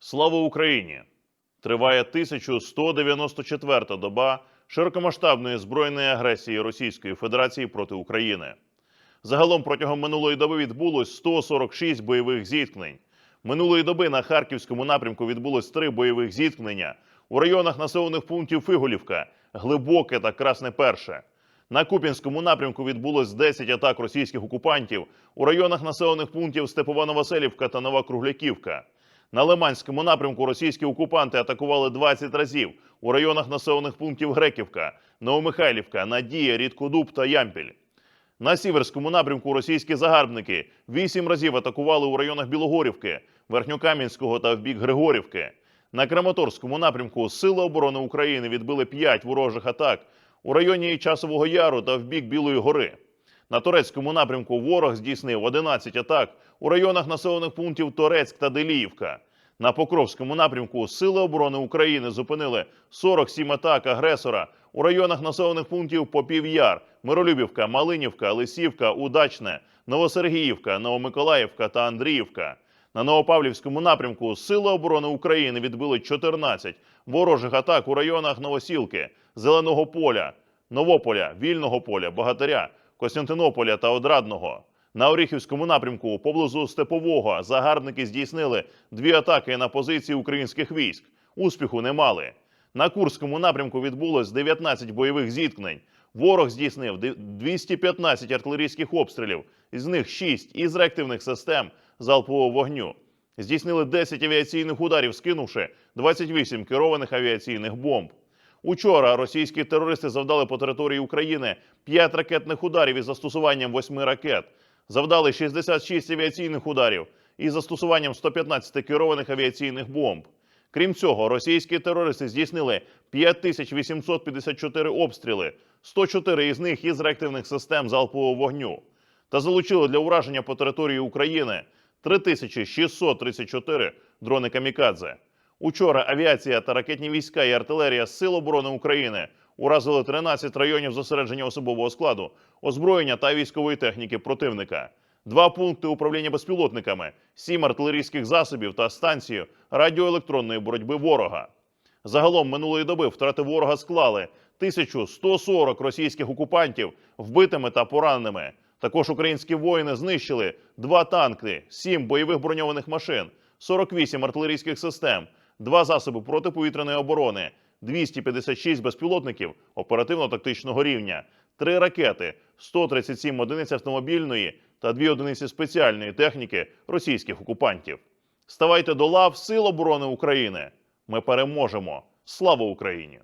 Слава Україні! Триває 1194-та доба широкомасштабної збройної агресії Російської Федерації проти України. Загалом протягом минулої доби відбулось 146 бойових зіткнень. Минулої доби на харківському напрямку відбулось три бойових зіткнення у районах населених пунктів Фиголівка, Глибоке та Красне Перше. На Куп'янському напрямку відбулось 10 атак російських окупантів у районах населених пунктів Степова Новоселівка та Нова Кругляківка. На Лиманському напрямку російські окупанти атакували 20 разів у районах населених пунктів Греківка, Новомихайлівка, Надія, Рідкодуб та Ямпіль. На сіверському напрямку російські загарбники вісім разів атакували у районах Білогорівки, Верхньокам'янського та в бік Григорівки. На Краматорському напрямку Сили оборони України відбили п'ять ворожих атак у районі Часового Яру та в бік Білої гори. На турецькому напрямку ворог здійснив 11 атак у районах населених пунктів Торецьк та Деліївка. На Покровському напрямку Сили оборони України зупинили 47 атак агресора у районах населених пунктів Попів'яр, Миролюбівка, Малинівка, Лисівка, Удачне, Новосергіївка, Новомиколаївка та Андріївка. На Новопавлівському напрямку Сили оборони України відбили 14 ворожих атак у районах Новосілки, Зеленого поля, Новополя, Вільного поля, Багатиря, Костянтинополя та Одрадного. На Оріхівському напрямку поблизу Степового загарбники здійснили дві атаки на позиції українських військ. Успіху не мали. На Курському напрямку відбулось 19 бойових зіткнень. Ворог здійснив ди- 215 артилерійських обстрілів, із них 6 із реактивних систем залпового вогню. Здійснили 10 авіаційних ударів, скинувши 28 керованих авіаційних бомб. Учора російські терористи завдали по території України 5 ракетних ударів із застосуванням 8 ракет. Завдали 66 авіаційних ударів із застосуванням 115 керованих авіаційних бомб. Крім цього, російські терористи здійснили 5854 обстріли, 104 із них із реактивних систем залпового вогню, та залучили для ураження по території України 3634 дрони камікадзе. Учора авіація та ракетні війська і артилерія Сил оборони України уразили 13 районів зосередження особового складу, озброєння та військової техніки противника, два пункти управління безпілотниками, сім артилерійських засобів та станцію радіоелектронної боротьби ворога. Загалом минулої доби втрати ворога склали 1140 російських окупантів вбитими та пораненими. Також українські воїни знищили два танки, сім бойових броньованих машин, 48 артилерійських систем, два засоби протиповітряної оборони, 256 безпілотників оперативно-тактичного рівня, три ракети, 137 одиниць автомобільної та дві одиниці спеціальної техніки російських окупантів. Ставайте до лав Сил оборони України. Ми переможемо. Слава Україні!